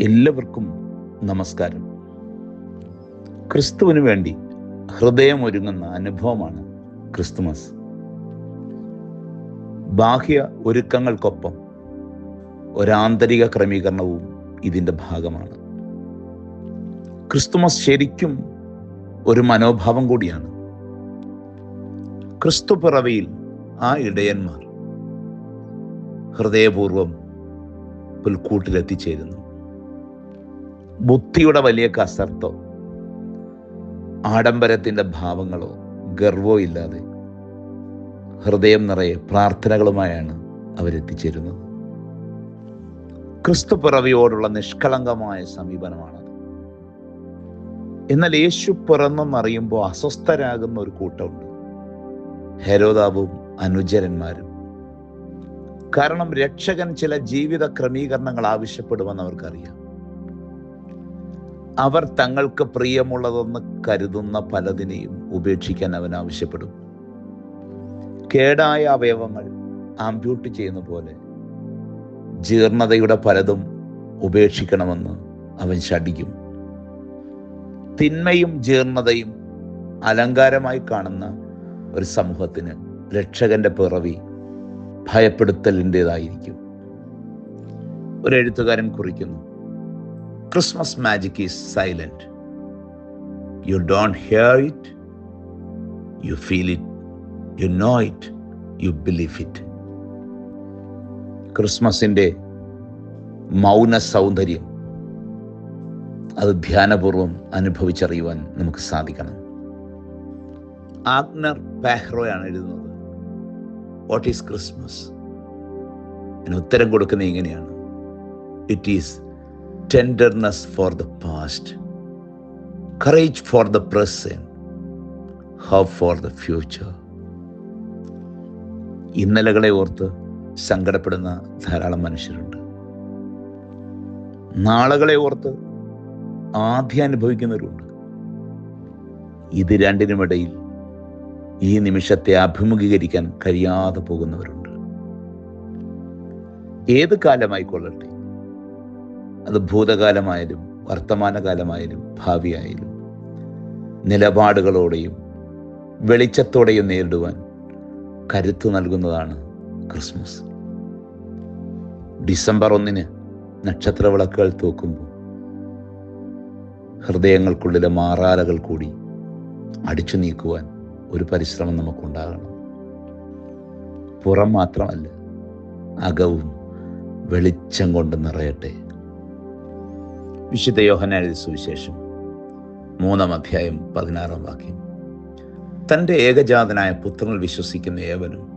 എല്ലാവർക്കും നമസ്കാരം. ക്രിസ്തുവിന് വേണ്ടി ഹൃദയം ഒരുങ്ങുന്ന അനുഭവമാണ് ക്രിസ്തുമസ്. ബാഹ്യ ഒരുക്കങ്ങൾക്കൊപ്പം ഒരാന്തരിക ക്രമീകരണവും ഇതിന്റെ ഭാഗമാണ്. ക്രിസ്തുമസ് ശരിക്കും ഒരു മനോഭാവം കൂടിയാണ്. ക്രിസ്തു പിറവിയിൽ ആ ഇടയന്മാർ ഹൃദയപൂർവം പുൽക്കൂട്ടിലെത്തിച്ചേരുന്നു. ബുദ്ധിയുടെ വലിയ കസർത്തോ ആഡംബരത്തിന്റെ ഭാവങ്ങളോ ഗർവോ ഇല്ലാതെ ഹൃദയം നിറയെ പ്രാർത്ഥനകളുമായാണ് അവരെത്തിച്ചേരുന്നത്. ക്രിസ്തു പിറവിയോടുള്ള നിഷ്കളങ്കമായ സമീപനമാണത്. എന്നാൽ യേശു പിറന്നെന്നറിയുമ്പോൾ അസ്വസ്ഥരാകുന്ന ഒരു കൂട്ടമുണ്ട്. ഹരോദാവും അനുചരന്മാരും കാരണം രക്ഷകൻ ചില ജീവിത ക്രമീകരണങ്ങൾ ആവശ്യപ്പെടുമെന്ന് അവർക്കറിയാം. അവർ തങ്ങൾക്ക് പ്രിയമുള്ളതെന്ന് കരുതുന്ന പലതിനെയും ഉപേക്ഷിക്കാൻ അവൻ ആവശ്യപ്പെടും. കേടായ അവയവങ്ങൾ ആംബ്യൂട്ട് ചെയ്യുന്ന പോലെ ജീർണതയുടെ പലതും ഉപേക്ഷിക്കണമെന്ന് അവൻ ശടിക്കും തിന്മയും ജീർണതയും അലങ്കാരമായി കാണുന്ന ഒരു സമൂഹത്തിന് രക്ഷകന്റെ പിറവി ഭയപ്പെടുത്തലിന്റെതായിരിക്കും. ഒരു എഴുത്തുകാരൻ കുറിക്കുന്നു. Christmas magic is silent you don't hear it you feel it you know it you believe it ക്രിസ്മസിന്റെ മൗന സൗന്ദര്യം അത് ധ്യാനപൂർവം അനുഭവിച്ചറിയുവാൻ നമുക്ക് സാധിക്കണം. ആഗ്നർ പാഹ്റോയാണ് എഴുതുന്നത്. വാട്ട് ഈസ് ക്രിസ്മസ് അതിന് ഉത്തരം കൊടുക്കുന്നത് ഇങ്ങനെയാണ്. It is tenderness for the past courage for the present, hope for the future ഇന്നലകളെ ഓർത്ത് സങ്കടപ്പെടുന്ന ധാരാളം മനുഷ്യരുണ്ട്. നാളുകളെ ഓർത്ത് ആദ്യം അനുഭവിക്കുന്നവരുണ്ട്. ഇത് രണ്ടിനുമിടയിൽ ഈ നിമിഷത്തെ അഭിമുഖീകരിക്കാൻ കഴിയാതെ പോകുന്നവരുണ്ട്. ഏത് കാലമായിക്കൊള്ളട്ടെ? അത് ഭൂതകാലമായാലും വർത്തമാനകാലമായാലും ഭാവിയായാലും നിലപാടുകളോടെയും വെളിച്ചത്തോടെയും നേരിടുവാൻ കരുത്തു നൽകുന്നതാണ് ക്രിസ്മസ്. ഡിസംബർ ഒന്നിന് നക്ഷത്ര വിളക്കുകൾ തൂക്കുമ്പോൾ ഹൃദയങ്ങൾക്കുള്ളിലെ മാറാലകൾ കൂടി അടിച്ചു നീക്കുവാൻ ഒരു പരിശ്രമം നമുക്കുണ്ടാകണം. പുറം മാത്രമല്ല അകവും വെളിച്ചം കൊണ്ട് നിറയട്ടെ. വിശുദ്ധ യോഹനായ സുവിശേഷം മൂന്നാം അധ്യായം പതിനാറാം വാക്യം. തന്റെ ഏകജാതനായ പുത്രനിൽ വിശ്വസിക്കുന്ന ഏവനും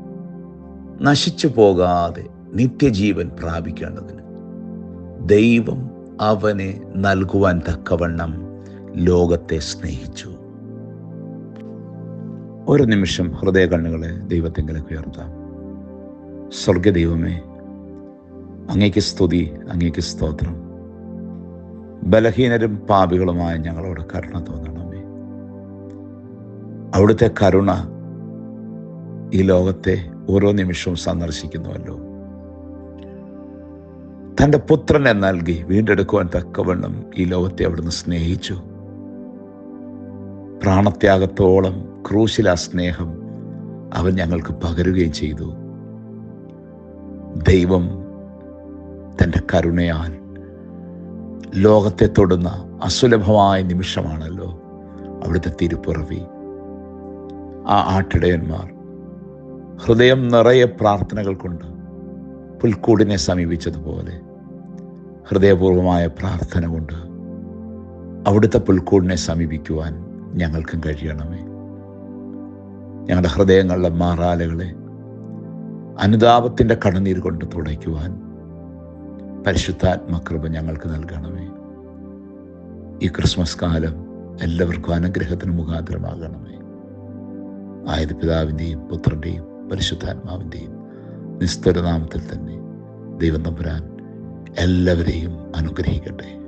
നശിച്ചു പോകാതെ നിത്യജീവൻ പ്രാപിക്കേണ്ടതിന് ദൈവം അവനെ നൽകുവാൻ തക്കവണ്ണം ലോകത്തെ സ്നേഹിച്ചു. ഒരു നിമിഷം ഹൃദയ കണ്ണുകളെ ദൈവത്തെങ്കിലേക്ക് ഉയർത്താം. സ്വർഗദൈവമേ അങ്ങേക്ക് സ്തുതി അങ്ങേക്ക് സ്തോത്രം. ബലഹീനരും പാപികളുമായ ഞങ്ങളോട് കരുണ തോന്നണമേ. അവിടുത്തെ കരുണ ഈ ലോകത്തെ ഓരോ നിമിഷവും സന്ദർശിക്കുന്നുവല്ലോ. തന്റെ പുത്രനെ നൽകി വീണ്ടെടുക്കുവാൻ തക്കവണ്ണം ഈ ലോകത്തെ അവിടുന്ന് സ്നേഹിച്ചു. പ്രാണത്യാഗത്തോളം ക്രൂശില സ്നേഹം അവൻ ഞങ്ങൾക്ക് പകരുകയും ചെയ്തു. ദൈവം തന്റെ കരുണയാൽ ലോകത്തെ തൊടുന്ന അസുലഭമായ നിമിഷമാണല്ലോ അവിടുത്തെ തിരുപ്പിറവി. ആ ആട്ടിടയന്മാർ ഹൃദയം നിറയെ പ്രാർത്ഥനകൾ കൊണ്ട് പുൽക്കൂടിനെ സമീപിച്ചതുപോലെ ഹൃദയപൂർവമായ പ്രാർത്ഥന കൊണ്ട് അവിടുത്തെ പുൽക്കൂടിനെ സമീപിക്കുവാൻ ഞങ്ങൾക്കും കഴിയണമേ. ഞങ്ങളുടെ ഹൃദയങ്ങളിലെ മാറാലകളെ അനുതാപത്തിന്റെ കടനീർ കൊണ്ട് തുടയ്ക്കുവാൻ പരിശുദ്ധാത്മകൃപ ഞങ്ങൾക്ക് നൽകണമേ. ഈ ക്രിസ്മസ് കാലം എല്ലാവർക്കും അനുഗ്രഹത്തിന് മുഖാന്തരമാകണമേ. ആയത് പിതാവിന്റെയും പുത്രന്റെയും പരിശുദ്ധാത്മാവിന്റെയും നിസ്തരനാമത്തിൽ തന്നെ ദൈവം തമ്പുരാൻ എല്ലാവരെയും അനുഗ്രഹിക്കട്ടെ.